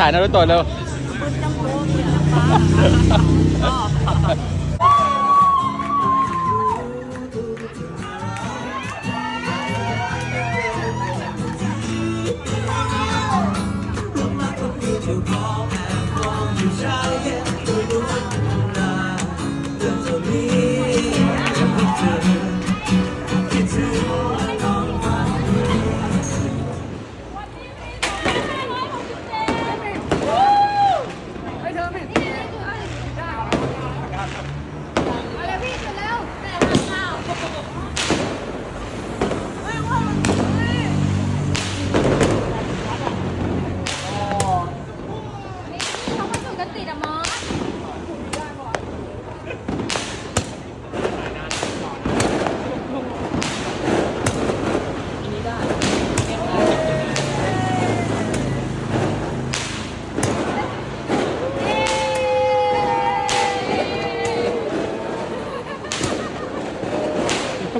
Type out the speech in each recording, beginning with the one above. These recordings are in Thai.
ถ่ายนารุโตะเร็วปืนจำโบ้ปืนจำฟ้าเ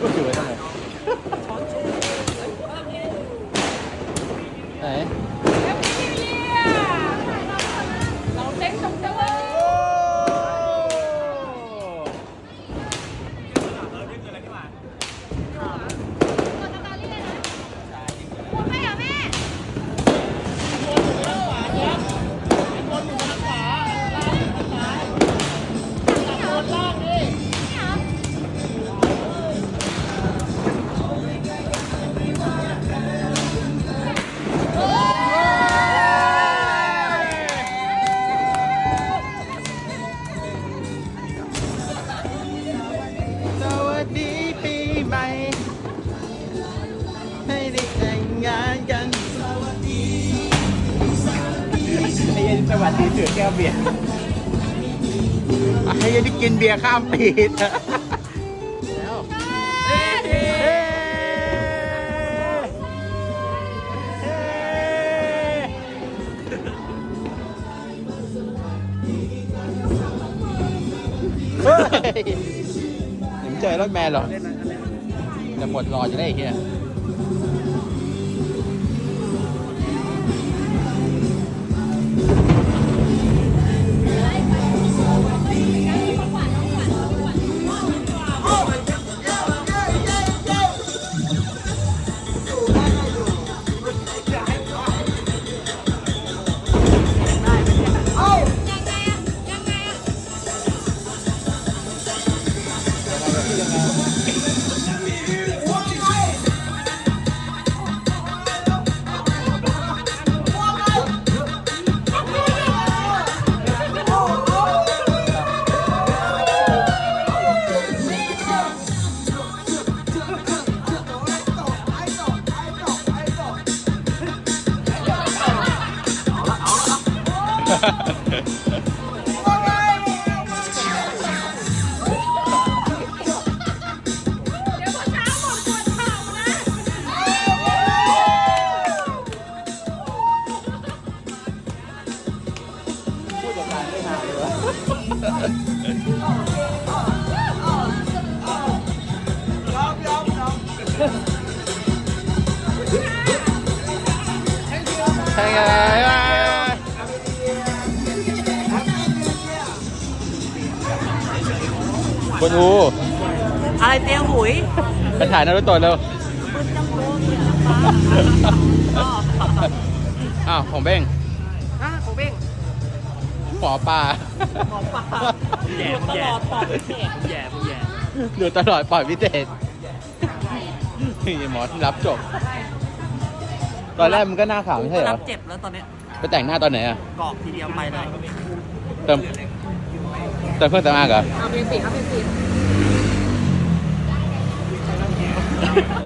ก็ถือไว้ท สวัสดีถือแก้วเบียร์ให้ย็นได้กินเบียร์ข้ามปีแล้วเฮ้เฮ้เฮ้เฮ้ยเดี๋ยวเจอรถแมนหรอ จะหมดรอจะได้ไอ้เฮีย เดี๋ ใช่ไงบนอูอะไรเตียงหุยไปถ่ายนารุโตะเร็วปืนจำโบ้ปืนจำฟ้าอ้าว ของเบ้งอะของเบ้ง หมอปลาหมอปลาแย่ตลอดปอดแย่แย่แย่ดูตลอดปล่อยพิเศษนี่หมอที่รับจบ ตอนแรกมันก็หน้าขาวไม่ใช่เหรรัอบเจ็บแล้วตอนเนี้ยไปแต่งหน้าตอนไหนอะกรอกทีเดียวไปเลยเติมเติมเพิ่มแต่มากเหรอ เอาเป็นสีเอาเป็นสี